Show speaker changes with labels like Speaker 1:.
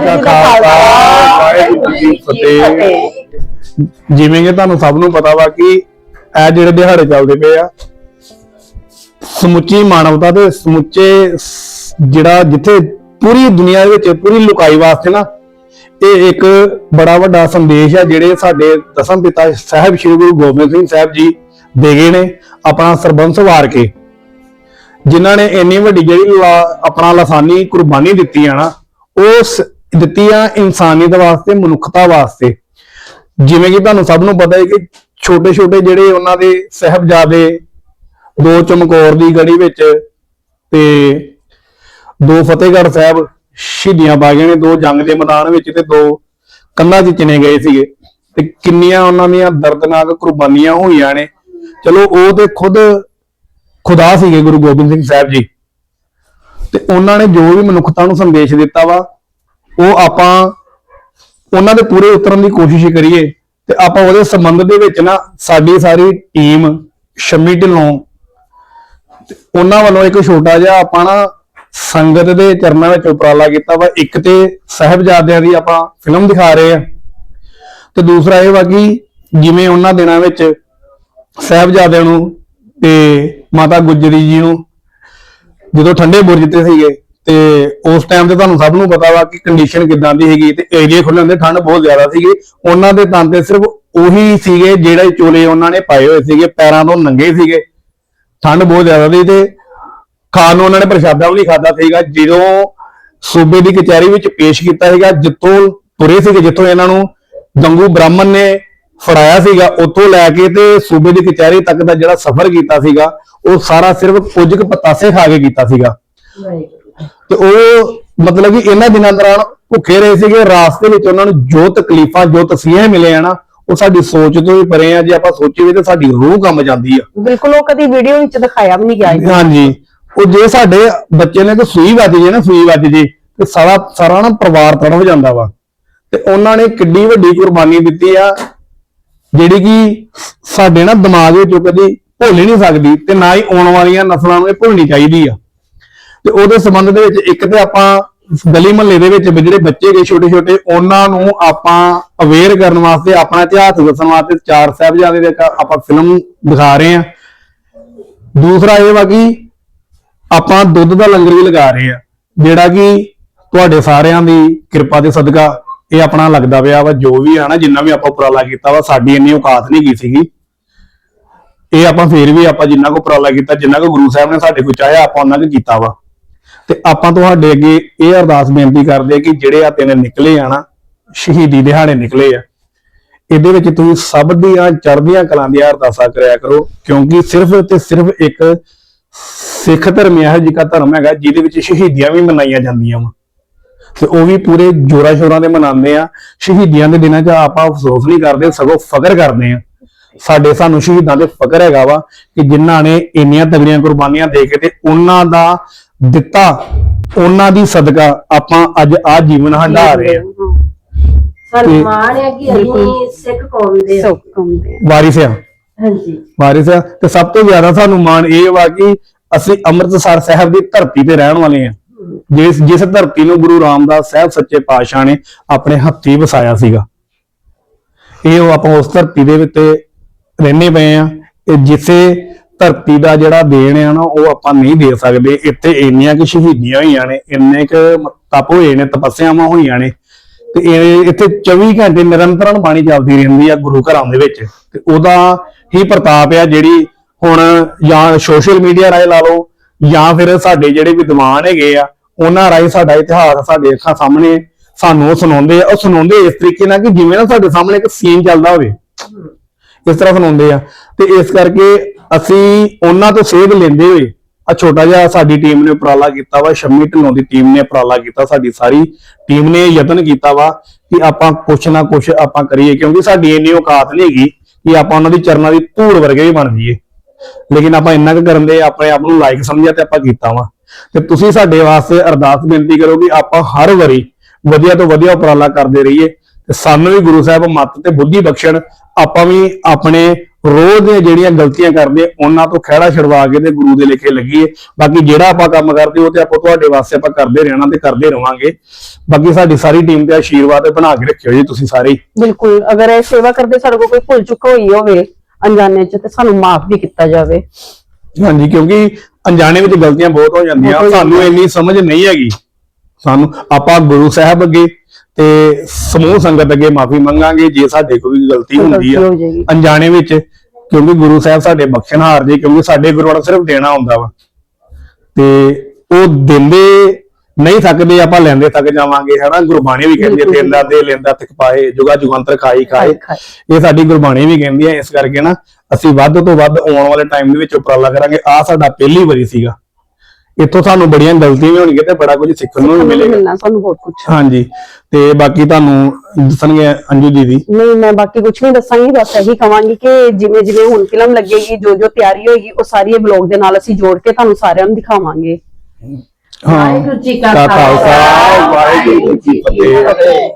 Speaker 1: ਜੀ ਕਾ ਖਾਲਸਾ, ਵਾਹਿਗੁਰੂ ਜੀ ਕੀ ਫਤਿਹ। ਜਿਵੇਂ ਕਿ ਤੁਹਾਨੂੰ ਸਭ ਨੂੰ ਪਤਾ ਵਾ ਕਿ ਇਹ ਜਿਹੜੇ ਦਿਹਾੜੇ ਚੱਲਦੇ ਪਏ ਆ, ਸਮੁੱਚੀ ਮਾਨਵਤਾ ਤੇ ਸਮੁੱਚੇ ਜਿਹੜਾ ਜਿੱਥੇ ਪੂਰੀ ਦੁਨੀਆ ਦੇ ਵਿੱਚ ਪੂਰੀ ਲੁਕਾਈ ਵਾਸਤੇ ਨਾ, ਇਹ ਇੱਕ ਬੜਾ ਵੱਡਾ ਸੰਦੇਸ਼ ਹੈ ਜਿਹੜੇ ਸਾਡੇ ਦਸਮ ਪਿਤਾ ਸਾਹਿਬ ਸ੍ਰੀ ਗੁਰੂ ਗੋਬਿੰਦ ਸਿੰਘ ਸਾਹਿਬ ਜੀ ਦੇ ਗਏ ਨੇ ਆਪਣਾ ਸਰਬੰਸ ਵਾਰ ਕੇ। ਜਿਨ੍ਹਾਂ ਨੇ ਇੰਨੀ ਵੱਡੀ ਜਿਹੜੀ ਲਾ- ਆਪਣਾ ਲਸਾਨੀ ਕੁਰਬਾਨੀ ਦਿੱਤੀ ਆ ਨਾ ਉਹ ਦਿੱਤੀ ਆ ਇਨਸਾਨੀਅਤ ਵਾਸਤੇ, ਮਨੁੱਖਤਾ ਵਾਸਤੇ। ਜਿਵੇਂ ਕਿ ਤੁਹਾਨੂੰ ਸਭ ਨੂੰ ਪਤਾ ਹੈ ਕਿ ਛੋਟੇ ਛੋਟੇ ਜਿਹੜੇ ਉਹਨਾਂ ਦੇ ਸਹਿਬਜ਼ਾਦੇ, ਦੋ ਚਮਕੌਰ ਦੀ ਗੜੀ ਵਿੱਚ ਤੇ ਦੋ ਫਤਿਹਗੜ੍ਹ ਸਾਹਿਬ ਸ਼ਹੀਦੀਆਂ ਪਾ ਗਏ ਨੇ, ਦੋ ਜੰਗ ਦੇ ਮੈਦਾਨ ਵਿੱਚ ਤੇ ਦੋ ਕੰਨਾਂ 'ਚ ਚਿਣੇ ਗਏ ਸੀਗੇ। ਤੇ ਕਿੰਨੀਆਂ ਉਹਨਾਂ ਦੀਆਂ ਦਰਦਨਾਕ ਕੁਰਬਾਨੀਆਂ ਹੋਈਆਂ ਨੇ। ਚਲੋ, ਉਹ ਤੇ ਖੁਦ ਖੁਦਾ ਸੀਗੇ ਗੁਰੂ ਗੋਬਿੰਦ ਸਿੰਘ ਸਾਹਿਬ ਜੀ। ਤੇ ਉਹਨਾਂ ਨੇ ਜੋ ਵੀ ਮਨੁੱਖਤਾ ਨੂੰ ਸੰਦੇਸ਼ ਦਿੱਤਾ ਵਾ ਉਹ ਆਪਾਂ ਉਹਨਾਂ ਦੇ ਪੂਰੇ ਉਤਰਨ ਦੀ ਕੋਸ਼ਿਸ਼ ਕਰੀਏ ਤੇ ਆਪਾਂ ਉਹਦੇ ਸੰਬੰਧ ਦੇ ਵਿੱਚ ਨਾ ਸਾਡੀ ਸਾਰੀ ਟੀਮ ਸ਼ਮੀ ਢਿੱਲੋਂ ਉਹਨਾਂ ਵੱਲੋਂ ਇੱਕ ਛੋਟਾ ਜਿਹਾ ਆਪਾਂ ਨਾ ਸੰਗਤ ਦੇ ਚਰਨਾਂ ਵਿੱਚ ਉਪਰਾਲਾ ਕੀਤਾ ਵਾ। ਇੱਕ ਤੇ ਸਹਿਬਜ਼ਾਦਿਆਂ ਦੀ ਆਪਾਂ ਫਿਲਮ ਦਿਖਾ ਰਹੇ ਆ ਤੇ ਦੂਸਰਾ ਇਹ ਵਾ ਕਿ ਜਿਵੇਂ ਉਹਨਾਂ ਦਿਨਾਂ ਵਿੱਚ ਸਾਹਿਬਜ਼ਾਦਿਆਂ ਨੂੰ ਤੇ ਮਾਤਾ ਗੁਜਰੀ ਜੀ ਨੂੰ ਜਦੋਂ ਠੰਡੇ ਬੁਰਜ ਤੇ ਸੀਗੇ ਤੇ ਉਸ ਟਾਈਮ ਤੇ ਤੁਹਾਨੂੰ ਸਭ ਨੂੰ ਪਤਾ ਵਾ ਕਿ ਕੰਡੀਸ਼ਨ ਕਿਦਾਂ ਦੀ ਹੈਗੀ ਤੇ ਏਰੀਆ ਖੁੱਲੇ ਹੁੰਦੇ ਠੰਡ ਬਹੁਤ ਜ਼ਿਆਦਾ ਸੀਗੀ। ਉਹਨਾਂ ਦੇ ਤਨ ਸਿਰਫ ਉਹੀ ਸੀਗੇ ਜਿਹੜੇ ਚੋਲੇ ਉਹਨਾਂ ਨੇ ਪਾਏ ਹੋਏ ਸੀਗੇ, ਪੈਰਾਂ ਤੋਂ ਨੰਗੇ ਸੀਗੇ। ਠੰਡ ਬਹੁਤ ਜ਼ਿਆਦਾ ਸੀ ਤੇ ਖਾਣ ਨੂੰ ਉਹਨਾਂ ਨੇ ਪ੍ਰਸ਼ਾਦਾ ਵੀ ਨਹੀਂ ਖਾਦਾ ਸੀਗਾ। ਜਦੋਂ ਸੂਬੇ ਦੀ ਕਚਹਿਰੀ ਵਿੱਚ ਪੇਸ਼ ਕੀਤਾ ਸੀਗਾ, ਜਿੱਥੋਂ ਤੁਰੇ ਸੀਗੇ, ਜਿੱਥੋਂ ਇਹਨਾਂ ਨੂੰ ਗੰਗੂ ਬ੍ਰਾਹਮਣ ਨੇ ਫੜਾਇਆ ਸੀਗਾ, ਉੱਥੋਂ ਲੈ ਕੇ ਤੇ ਸੂਬੇ ਦੀ ਕਚਹਿਰੀ ਤੱਕ ਦਾ ਜਿਹੜਾ ਸਫ਼ਰ ਕੀਤਾ ਸੀਗਾ, ਉਹ ਸਾਰਾ ਸਿਰਫ ਕੁਝ ਕੁ ਪਤਾਸੇ ਖਾ ਕੇ ਕੀਤਾ ਸੀਗਾ। ਤੇ ਉਹ ਮਤਲਬ ਕਿ ਇਹਨਾਂ ਦਿਨਾਂ ਦੌਰਾਨ ਭੁੱਖੇ ਰਹੇ ਸੀਗੇ ਰਾਸਤੇ ਵਿੱਚ ਉਹਨਾਂ ਨੂੰ ਜੋ ਤਕਲੀਫਾਂ ਜੋ ਤਸੀਹੇ ਮਿਲੇ ਆ ਨਾ ਉਹ ਸਾਡੀ ਸੋਚ ਤੋਂ ਵੀ ਪਰੇ ਆ ਜੇ ਆਪਾਂ ਸੋਚੀਏ ਤੇ ਸਾਡੀ ਰੂਹ ਕੰਮ ਜਾਂਦੀ ਆ।
Speaker 2: ਬਿਲਕੁਲ ਉਹ ਕਦੀ ਵੀਡੀਓ ਵਿੱਚ ਦਿਖਾਇਆ ਵੀ ਨਹੀਂ ਗਿਆ ਜੀ।
Speaker 1: ਹਾਂਜੀ। ਉਹ ਜੇ ਸਾਡੇ ਬੱਚੇ ਨੇ ਤੇ ਸੂਈ ਵੱਜ ਜੇ ਨਾ ਸੂਈ ਵੱਜ ਜੇ ਤੇ ਸਾਰਾ ਸਾਰਾ ਨਾ ਪਰਿਵਾਰ ਤੜਫ ਜਾਂਦਾ ਵਾ। ਤੇ ਉਹਨਾਂ ਨੇ ਕਿੱਡੀ ਵੱਡੀ ਕੁਰਬਾਨੀ ਦਿੱਤੀ ਆ ਜਿਹੜੀ ਕਿ ਸਾਡੇ ਨਾ ਦਿਮਾਗ ਵਿੱਚ ਕਦੀ ਭੁੱਲ ਹੀ ਨਹੀਂ ਸਕਦੀ ਤੇ ਨਾ ਹੀ ਆਉਣ ਵਾਲੀਆਂ ਨਸਲਾਂ ਨੂੰ ਇਹ ਭੁੱਲਣੀ ਚਾਹੀਦੀ ਆ। ਤੇ ਉਹਦੇ ਸੰਬੰਧ ਦੇ ਵਿੱਚ ਇੱਕ ਤੇ ਆਪਾਂ ਗਲੀ ਮਹੱਲੇ ਦੇ ਵਿੱਚ ਜਿਹੜੇ ਬੱਚੇ ਗਏ ਛੋਟੇ ਛੋਟੇ, ਉਹਨਾਂ ਨੂੰ ਆਪਾਂ ਅਵੇਅਰ ਕਰਨ ਵਾਸਤੇ, ਆਪਣਾ ਇਤਿਹਾਸ ਦੱਸਣ ਵਾਸਤੇ ਚਾਰ ਸਾਹਿਬਜ਼ਾਦੇ ਦੇ ਆਪਾਂ ਫਿਲਮ ਦਿਖਾ ਰਹੇ ਆ ਦੂਸਰਾ ਇਹ ਵਾ ਕਿ ਆਪਾਂ ਦੁੱਧ ਦਾ ਲੰਗਰ ਵੀ ਲਗਾ ਰਹੇ ਆ ਜਿਹੜਾ ਕਿ ਤੁਹਾਡੇ ਸਾਰਿਆਂ ਦੀ ਕਿਰਪਾ ਦੇ ਸਦਕਾ ਇਹ ਆਪਣਾ ਲੱਗਦਾ ਪਿਆ ਵਾ, ਜੋ ਵੀ ਆ ਨਾ, ਜਿੰਨਾ ਵੀ ਆਪਾਂ ਉਪਰਾਲਾ ਕੀਤਾ ਵਾ, ਸਾਡੀ ਇੰਨੀ ਔਕਾਤ ਨਹੀਂ ਗਈ ਸੀਗੀ। ਇਹ ਆਪਾਂ ਫੇਰ ਵੀ ਆਪਾਂ ਜਿੰਨਾ ਕੋ ਉਪਰਾਲਾ ਕੀਤਾ, ਜਿੰਨਾ ਕੋ ਗੁਰੂ ਸਾਹਿਬ ਨੇ ਸਾਡੇ ਕੋਲ ਚਾਹਿਆ, ਆਪਾਂ ਉਹਨਾਂ ਕੁ ਕੀਤਾ ਵਾ। ਤੇ ਆਪਾਂ ਤੁਹਾਡੇ ਅੱਗੇ ਇਹ ਅਰਦਾਸ ਬੇਨਤੀ ਕਰਦੇ ਕਿ ਜਿਹੜੇ ਆ ਤਿੰਨ ਨਿਕਲੇ ਆ ਨਾ, ਸ਼ਹੀਦੀ ਦਿਹਾੜੇ ਨਿਕਲੇ ਆ, ਇਹਦੇ ਵਿੱਚ ਤੁਸੀਂ ਸਭ ਦੀਆਂ ਚੜ੍ਹਦੀਆਂ ਕਲਾਂ ਦੀਆਂ ਅਰਦਾਸਾਂ ਕਰਿਆ ਕਰੋ, ਕਿਉਂਕਿ ਸਿਰਫ ਤੇ ਸਿਰਫ ਇੱਕ ਸਿੱਖ ਧਰਮ ਇਹੋ ਜਿਹਾ ਧਰਮ ਹੈਗਾ, ਜਿਹਦੇ ਵਿੱਚ ਸ਼ਹੀਦੀਆਂ ਵੀ ਮਨਾਈਆਂ ਜਾਂਦੀਆਂ ਵਾ। ਤੇ ਉਹ ਵੀ ਪੂਰੇ ਜੋਰਾ ਸ਼ੋਰਾਂ ਦੇ ਮਨਾਉਂਦੇ ਆ, ਸ਼ਹੀਦੀਆਂ ਦੇ ਦਿਨਾਂ 'ਚ ਆਪਾਂ ਅਫਸੋਸ ਨਹੀਂ ਕਰਦੇ, ਸਗੋਂ ਫਖਰ ਕਰਦੇ ਆ। ਸਾਡੇ ਸਾਨੂੰ ਸ਼ਹੀਦਾਂ ਦੇ ਫ਼ਕਰ ਹੈਗਾ ਵਾ ਕਿ ਜਿਨ੍ਹਾਂ ਨੇ ਇੰਨੀਆਂ ਤਗੜੀਆਂ ਕੁਰਬਾਨੀਆਂ ਦੇ ਕੇ ਤੇ ਉਹਨਾਂ ਦਾ ਦਿੱਤਾ ਉਹਨਾਂ ਦੀ ਸਦਕਾ ਆਪਾਂ ਅੱਜ ਆ ਜੀਵਨ ਹੰਢਾ ਰਹੇ
Speaker 3: ਸਾਨੂੰ ਮਾਣ ਹੈ ਕਿ ਅਸੀਂ ਸਿੱਖ ਕੌਮ ਦੇ ਹਾਂ।
Speaker 2: ਸੋ ਕੰਮਦੇ
Speaker 1: ਵਾਰਿਸ ਆ।
Speaker 3: ਹਾਂਜੀ।
Speaker 1: ਵਾਰਿਸ ਆ। ਤੇ ਸਭ ਤੋਂ ਜ਼ਿਆਦਾ ਸਾਨੂੰ ਮਾਣ ਇਹ ਵਾ ਕਿ ਅਸੀਂ ਅੰਮ੍ਰਿਤਸਰ ਸਾਹਿਬ ਦੀ ਧਰਤੀ ਤੇ ਰਹਿਣ ਵਾਲੇ ਆ ਜਿਸ ਜਿਸ ਧਰਤੀ ਨੂੰ ਗੁਰੂ ਰਾਮਦਾਸ ਸਾਹਿਬ ਸੱਚੇ ਪਾਤਸ਼ਾਹ ਨੇ ਆਪਣੇ ਹੱਥੀਂ ਵਸਾਇਆ ਸੀਗਾ। ਇਹ ਉਹ ਆਪਾਂ ਉਸ ਧਰਤੀ ਦੇ ਉੱਤੇ ਰਹਿੰਦੇ ਪਏ ਆ ਇਹ ਜਿਸੇ ਧਰਤੀ ਦਾ ਜਿਹੜਾ ਦੇਣ ਆ ਨਾ, ਉਹ ਆਪਾਂ ਨਹੀਂ ਦੇ ਸਕਦੇ। ਇੱਥੇ ਇੰਨੀਆਂ ਕਿ ਸ਼ਹੀਦੀਆਂ ਹੋਈਆਂ ਨੇ, ਇੰਨੇ ਕਿ ਤਪ ਹੋਏ ਨੇ, ਤਪੱਸਿਆਵਾਂ ਹੋਈਆਂ ਨੇ। ਤੇ ਇੱਥੇ 24 ਘੰਟੇ ਨਿਰੰਤਰਨ ਬਾਣੀ ਚੱਲਦੀ ਰਹਿੰਦੀ ਆ ਗੁਰੂ ਘਰਾਂ ਦੇ ਵਿੱਚ। ਤੇ ਉਹਦਾ ਹੀ ਪ੍ਰਤਾਪ ਆ ਜਿਹੜੀ ਹੁਣ ਜਾਂ ਸੋਸ਼ਲ ਮੀਡੀਆ ਰਾਹੀਂ ਲਾ ਲਓ, ਜਾਂ ਫਿਰ ਸਾਡੇ ਜਿਹੜੇ ਵਿਦਵਾਨ ਹੈਗੇ ਆ, ਉਹਨਾਂ ਰਾਹੀਂ ਸਾਡਾ ਇਤਿਹਾਸ ਸਾਡੇ ਅੱਖਾਂ ਸਾਹਮਣੇ ਸਾਨੂੰ ਉਹ ਸੁਣਾਉਂਦੇ ਆ। ਉਹ ਸੁਣਾਉਂਦੇ ਇਸ ਤਰੀਕੇ ਨਾਲ ਕਿ ਜਿਵੇਂ ਨਾ ਸਾਡੇ ਸਾਹਮਣੇ ਇੱਕ ਸੀਨ ਚੱਲਦਾ ਹੋਵੇ। ਇਸ ਤਰ੍ਹਾਂ ਸੁਣਾਉਂਦੇ ਆ। ਤੇ ਇਸ ਕਰਕੇ ਅਸੀਂ ਉਹਨਾਂ ਤੋਂ ਸੇਧ ਲੈਂਦੇ ਹੋਏ ਆ ਛੋਟਾ ਜਿਹਾ ਸਾਡੀ ਟੀਮ ਨੇ ਉਪਰਾਲਾ ਕੀਤਾ ਵਾ, ਸ਼ੰਮੀ ਢਿੱਲੋਂ ਦੀ ਟੀਮ ਨੇ ਉਪਰਾਲਾ ਕੀਤਾ, ਸਾਡੀ ਸਾਰੀ ਟੀਮ ਨੇ ਯਤਨ ਕੀਤਾ ਵਾ ਕਿ ਆਪਾਂ ਕੁਛ ਨਾ ਕੁਛ ਆਪਾਂ ਕਰੀਏ, ਕਿਉਂਕਿ ਸਾਡੀ ਇੰਨੀ ਔਕਾਤ ਨਹੀਂ ਹੈਗੀ ਕਿ ਆਪਾਂ ਉਹਨਾਂ ਦੀ ਚਰਨਾਂ ਦੀ ਧੂੜ ਵਰਗੇ ਵੀ ਬਣ ਜਾਈਏ। ਲੇਕਿਨ ਆਪਾਂ ਇੰਨਾ ਕੁ ਕਰਨ ਦੇ ਆਪਣੇ ਆਪ ਨੂੰ ਲਾਇਕ ਸਮਝਿਆ ਤੇ ਆਪਾਂ ਕੀਤਾ ਵਾ। ਤੇ ਤੁਸੀਂ ਸਾਡੇ ਵਾਸਤੇ ਅਰਦਾਸ ਬੇਨਤੀ ਕਰੋ ਕਿ ਆਪਾਂ ਹਰ ਵਾਰੀ ਵਧੀਆ ਤੋਂ ਵਧੀਆ ਉਪਰਾਲਾ ਕਰਦੇ ਰਹੀਏ ਤੇ ਸਾਨੂੰ ਵੀ ਗੁਰੂ ਸਾਹਿਬ ਮੱਤ ਤੇ ਬੁੱਧੀ ਬਖਸ਼ਣ ਆਪਾਂ ਵੀ ਆਪਣੇ ਰੋਜ਼ ਦੀਆਂ ਜਿਹੜੀਆਂ ਗਲਤੀਆਂ ਕਰਦੇ ਉਹਨਾਂ ਤੋਂ ਖਹਿੜਾ ਛਡਵਾ ਕੇ ਤੇ ਗੁਰੂ ਦੇ ਲੇਖੇ ਲੱਗੀਏ। ਬਾਕੀ ਜਿਹੜਾ ਆਪਾਂ ਕੰਮ ਕਰਦੇ ਉਹ ਤੇ ਆਪਾਂ ਤੁਹਾਡੇ ਵਾਸਤੇ ਆਪਾਂ ਕਰਦੇ ਰਹਿਣਾ ਤੇ ਕਰਦੇ ਰਵਾਂਗੇ। ਬਾਕੀ ਸਾਡੀ ਸਾਰੀ ਟੀਮ ਤੇ ਆਸ਼ੀਰਵਾਦ ਬਣਾ ਕੇ ਰੱਖਿਓ ਜੀ ਤੁਸੀਂ ਸਾਰੇ।
Speaker 2: ਬਿਲਕੁਲ ਅਗਰ ਇਹ ਸੇਵਾ ਕਰਦੇ ਸਾਡੇ ਕੋਲ ਕੋਈ ਭੁੱਲ ਚੁੱਕ ਹੋਈ ਹੋਵੇ ਅਣਜਾਣੇ ਚ ਤੇ ਸਾਨੂੰ ਮਾਫ ਵੀ ਕੀਤਾ ਜਾਵੇ।
Speaker 1: ਹਾਂਜੀ ਕਿਉਂਕਿ ਅਣਜਾਣੇ ਵਿੱਚ ਗਲਤੀਆਂ ਬਹੁਤ ਹੋ ਜਾਂਦੀਆਂ। ਸਾਨੂੰ ਇੰਨੀ ਸਮਝ ਨਹੀਂ ਹੈਗੀ। ਸਾਨੂੰ ਆਪਾਂ ਗੁਰੂ ਸਾਹਿਬ ਅੱਗੇ ਤੇ ਸਮੂਹ ਸੰਗਤ ਅੱਗੇ ਮਾਫੀ ਮੰਗਾਂਗੇ ਜੇ ਸਾਡੇ ਕੋਈ ਵੀ ਗਲਤੀ ਹੁੰਦੀ ਆ। ਅਣਜਾਣੇ ਵਿੱਚ ਕਿਉਂਕਿ ਗੁਰੂ ਸਾਹਿਬ ਸਾਡੇ ਬਖਸ਼ਣਹਾਰ ਜੀ ਕਿਉਂਕਿ ਸਾਡੇ ਗੁਰੂਆਂ ਨੂੰ ਸਿਰਫ ਦੇਣਾ ਹੁੰਦਾ ਵਾ ਤੇ ਉਹ ਦਿੰਦੇ ਨਹੀਂ ਥੱਕਦੇ ਆਪਾਂ ਲੈਂਦੇ ਥੱਕ ਜਾਵਾਂਗੇ ਹਨਾ ਗੁਰਬਾਣੀ ਵੀ ਕਹਿੰਦੀ ਹੈ। ਦਿੰਦਾ ਦੇ ਲੈਂਦਾ ਤੱਕ ਪਾਏ ਜੁਗਾ ਜੁਗੰਤਰ ਖਾਈ ਖਾਏ। ਇਹ ਸਾਡੀ ਗੁਰਬਾਣੀ ਵੀ ਕਹਿੰਦੀ ਹੈ ਇਸ ਕਰਕੇ ਨਾ ਅਸੀਂ ਵੱਧ ਤੋਂ ਵੱਧ ਆਉਣ ਵਾਲੇ ਟਾਈਮ ਦੇ ਵਿੱਚ ਉਪਰਾਲਾ ਕਰਾਂਗੇ ਆ ਸਾਡਾ ਪਹਿਲੀ ਵਾਰੀ ਸੀਗਾ ਇੱਥੋਂ ਸਾਨੂੰ ਬੜੀਆਂ ਗਲਤੀਆਂ ਵੀ ਹੋਣਗੀਆਂ ਤੇ ਬੜਾ ਕੁਝ ਸਿੱਖਣ ਨੂੰ ਵੀ ਮਿਲੇਗਾ।
Speaker 2: ਮਿਲਣਾ ਸਾਨੂੰ ਬਹੁਤ ਕੁਝ
Speaker 1: ਹਾਂਜੀ ਤੇ ਬਾਕੀ ਤੁਹਾਨੂੰ ਦੱਸਣਗੇ ਅੰਜੂ ਦੀਦੀ
Speaker 2: ਨਹੀਂ ਮੈਂ ਬਾਕੀ ਕੁਝ ਨਹੀਂ ਦੱਸਾਂਗੀ ਬਸ ਇਹੀ ਕਵਾਂਗੀ ਕਿ ਜਿਵੇਂ ਜਿਵੇਂ ਹੁਣ ਫਿਲਮ ਲੱਗੇਗੀ ਜੋ ਜੋ ਤਿਆਰੀ ਹੋਏਗੀ ਉਹ ਸਾਰੀ ਇਹ ਬਲੌਗ ਦੇ ਨਾਲ ਅਸੀਂ ਜੋੜ ਕੇ ਤੁਹਾਨੂੰ ਸਾਰਿਆਂ ਨੂੰ ਦਿਖਾਵਾਂਗੇ।
Speaker 1: ਹਾਂ
Speaker 3: ਵਾਹਿਗੁਰੂ ਜੀ ਕਾ
Speaker 1: ਖਾਲਸਾ ਵਾਹਿਗੁਰੂ ਜੀ ਕੀ
Speaker 3: ਫਤਿਹ।